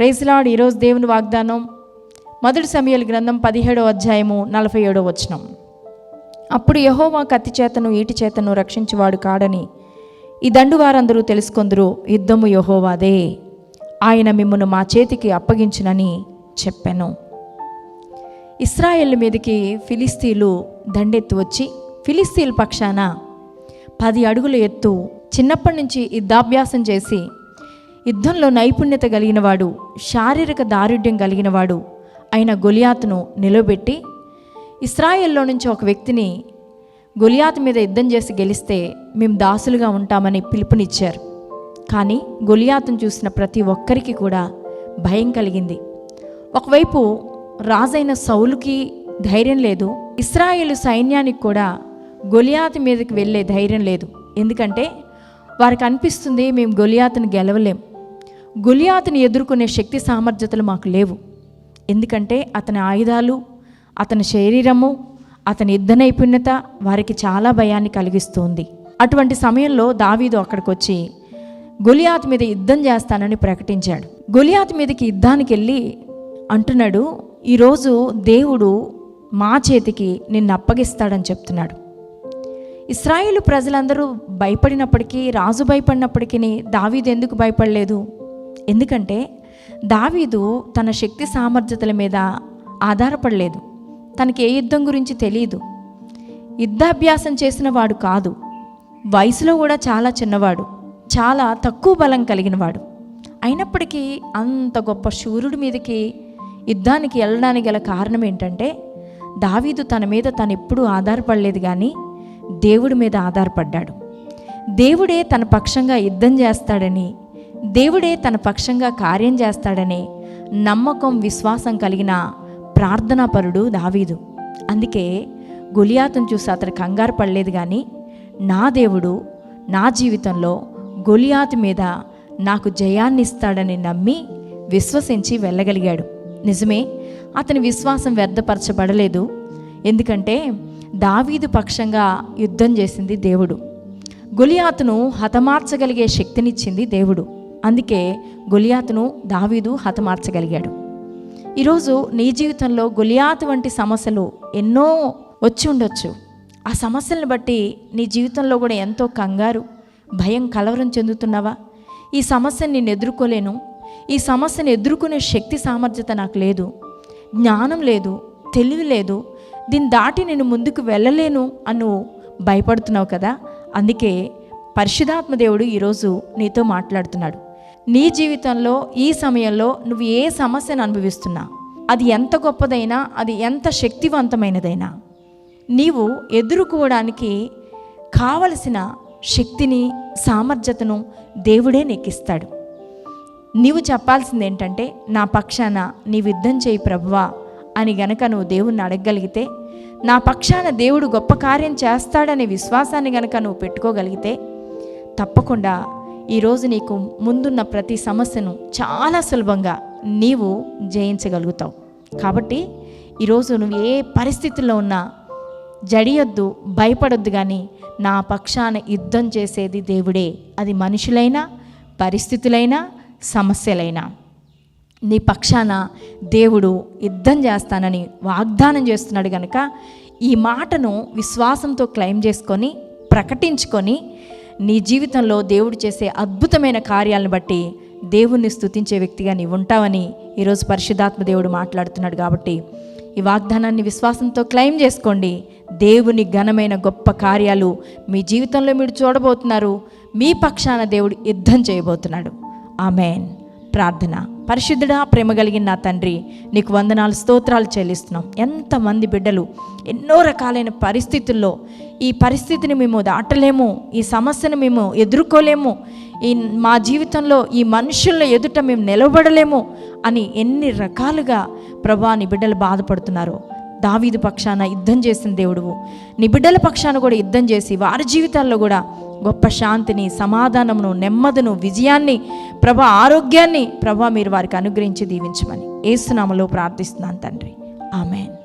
ప్రైజ్లాడ్ ఈరోజు దేవుని వాగ్దానం మొదటి సమయాల గ్రంథం పదిహేడో అధ్యాయము నలభై ఏడో వచనం. అప్పుడు యహోవా కత్తి చేతను ఈటి చేతను రక్షించేవాడు కాడని ఈ దండు వారందరూ తెలుసుకొందరు యుద్ధము యహోవాదే ఆయన మిమ్మను మా చేతికి అప్పగించునని చెప్పాను. ఇస్రాయేల్ మీదకి ఫిలిస్తీన్లు దండెత్తు వచ్చి ఫిలిస్తీన్ పక్షాన పది అడుగుల ఎత్తు చిన్నప్పటి నుంచి యుద్ధాభ్యాసం చేసి యుద్ధంలో నైపుణ్యత కలిగినవాడు శారీరక దారుఢ్యం కలిగినవాడు అయిన గొలియాతును నిలబెట్టి ఇస్రాయెల్లో నుంచి ఒక వ్యక్తిని గొలియాతు మీద యుద్ధం చేసి గెలిస్తే మేము దాసులుగా ఉంటామని పిలుపునిచ్చారు. కానీ గొలియాతును చూసిన ప్రతి ఒక్కరికి కూడా భయం కలిగింది. ఒకవైపు రాజైన సౌలుకి ధైర్యం లేదు ఇస్రాయేల్ సైన్యానికి కూడా గొలియాతు మీదకి వెళ్ళే ధైర్యం లేదు. ఎందుకంటే వారికి అనిపిస్తుంది మేము గొలియాతను గెలవలేం. గులియాతుని ఎదుర్కొనే శక్తి సామర్థ్యతలు మాకు లేవు. ఎందుకంటే అతని ఆయుధాలు అతని శరీరము అతని యుద్ధ నైపుణ్యత వారికి చాలా భయాన్ని కలిగిస్తుంది. అటువంటి సమయంలో దావీదు అక్కడికి వచ్చి గొలియాత్ మీద యుద్ధం చేస్తానని ప్రకటించాడు. గొలియాత్ మీదకి యుద్ధానికి వెళ్ళి అంటున్నాడు ఈరోజు దేవుడు మా చేతికి నిన్ను అప్పగిస్తాడని చెప్తున్నాడు. ఇస్రాయేల్ ప్రజలందరూ భయపడినప్పటికీ రాజు భయపడినప్పటికీ దావీదు ఎందుకు భయపడలేదు? ఎందుకంటే దావీదు తన శక్తి సామర్థ్యతల మీద ఆధారపడలేదు. తనకి ఏ యుద్ధం గురించి తెలియదు యుద్ధాభ్యాసం చేసిన వాడు కాదు. వయసులో కూడా చాలా చిన్నవాడు. చాలా తక్కువ బలం కలిగినవాడు అయినప్పటికీ అంత గొప్ప శూరుడి మీదకి యుద్ధానికి వెళ్ళడానికి గల కారణం ఏంటంటే దావీదు తన మీద తను ఎప్పుడూ ఆధారపడలేదు కానీ దేవుడి మీద ఆధారపడ్డాడు. దేవుడే తన పక్షంగా యుద్ధం చేస్తాడని దేవుడే తన పక్షంగా కార్యం చేస్తాడనే నమ్మకం విశ్వాసం కలిగిన ప్రార్థనాపరుడు దావీదు. అందుకే గొలియాతును చూసి అతడు కంగారు పడలేదు కానీ నా దేవుడు నా జీవితంలో గొలియాతు మీద నాకు జయాన్ని ఇస్తాడని నమ్మి విశ్వసించి వెళ్ళగలిగాడు. నిజమే అతని విశ్వాసం వ్యర్థపరచబడలేదు. ఎందుకంటే దావీదు పక్షంగా యుద్ధం చేసింది దేవుడు. గొలియాతును హతమార్చగలిగే శక్తినిచ్చింది దేవుడు. అందుకే గొలియాతును దావీదు హతమార్చగలిగాడు. ఈరోజు నీ జీవితంలో గొలియాతు వంటి సమస్యలు ఎన్నో వచ్చి ఉండొచ్చు. ఆ సమస్యలను బట్టి నీ జీవితంలో కూడా ఎంతో కంగారు భయం కలవరం చెందుతున్నావా? ఈ సమస్యను నేను ఎదుర్కోలేను. ఈ సమస్యను ఎదుర్కొనే శక్తి సామర్థ్యత నాకు లేదు. జ్ఞానం లేదు తెలివి లేదు. దీన్ని దాటి నేను ముందుకు వెళ్ళలేను అని భయపడుతున్నావు కదా? అందుకే పరిశుధాత్మ దేవుడు ఈరోజు నీతో మాట్లాడుతున్నాడు. నీ జీవితంలో ఈ సమయంలో నువ్వు ఏ సమస్యను అనుభవిస్తున్నా అది ఎంత గొప్పదైనా అది ఎంత శక్తివంతమైనదైనా నీవు ఎదుర్కోవడానికి కావలసిన శక్తిని సామర్థ్యతను దేవుడే నెక్కిస్తాడు. నీవు చెప్పాల్సింది ఏంటంటే నా పక్షాన నీ యుద్ధం చేయి ప్రభువా అని గనక నువ్వు దేవుణ్ణి అడగగలిగితే నా పక్షాన దేవుడు గొప్ప కార్యం చేస్తాడనే విశ్వాసాన్ని గనక నువ్వు పెట్టుకోగలిగితే తప్పకుండా ఈరోజు నీకు ముందున్న ప్రతి సమస్యను చాలా సులభంగా నీవు జయించగలుగుతావు. కాబట్టి ఈరోజు నువ్వు ఏ పరిస్థితుల్లో ఉన్నా జడియొద్దు భయపడొద్దు కానీ నా పక్షాన యుద్ధం చేసేది దేవుడే. అది మనుషులైనా పరిస్థితులైనా సమస్యలైనా. నీ పక్షాన దేవుడు యుద్ధం చేస్తానని వాగ్దానం చేస్తున్నాడు కనుక ఈ మాటను విశ్వాసంతో క్లెయిమ్ చేసుకొని ప్రకటించుకొని నీ జీవితంలో దేవుడు చేసే అద్భుతమైన కార్యాలను బట్టి దేవుణ్ణి స్థుతించే వ్యక్తిగా నీవు ఉంటావని ఈరోజు పరిశుద్ధాత్మ దేవుడు మాట్లాడుతున్నాడు కాబట్టి ఈ వాగ్దానాన్ని విశ్వాసంతో క్లెయిమ్ చేసుకోండి. దేవుని ఘనమైన గొప్ప కార్యాలు మీ జీవితంలో మీరు చూడబోతున్నారు. మీ పక్షాన దేవుడు యుద్ధం చేయబోతున్నాడు. ఆమెన్. ప్రార్థన. పరిశుద్ధుడా ప్రేమ కలిగిన నా తండ్రి నీకు వందనాలు స్తోత్రాలు చెల్లిస్తున్నాం. ఎంతమంది బిడ్డలు ఎన్నో రకాలైన పరిస్థితుల్లో ఈ పరిస్థితిని మేము దాటలేము ఈ సమస్యను మేము ఎదుర్కోలేము ఈ మా జీవితంలో ఈ మనుషుల ఎదుట మేము నిలబడలేము అని ఎన్ని రకాలుగా ప్రభా నీ బిడ్డలు బాధపడుతున్నారు. దావీదు పక్షాన యుద్ధం చేసిన దేవుడువు. నీ బిడ్డల పక్షాన కూడా యుద్ధం చేసి వారి జీవితాల్లో కూడా గొప్ప శాంతిని సమాధానమును నెమ్మదిను విజయాన్ని ప్రభా ఆరోగ్యాన్ని ప్రభా మీరు వారికి అనుగ్రహించి దీవించమని ఏసునామలో ప్రార్థిస్తున్నాను తండ్రి. ఆమెన్.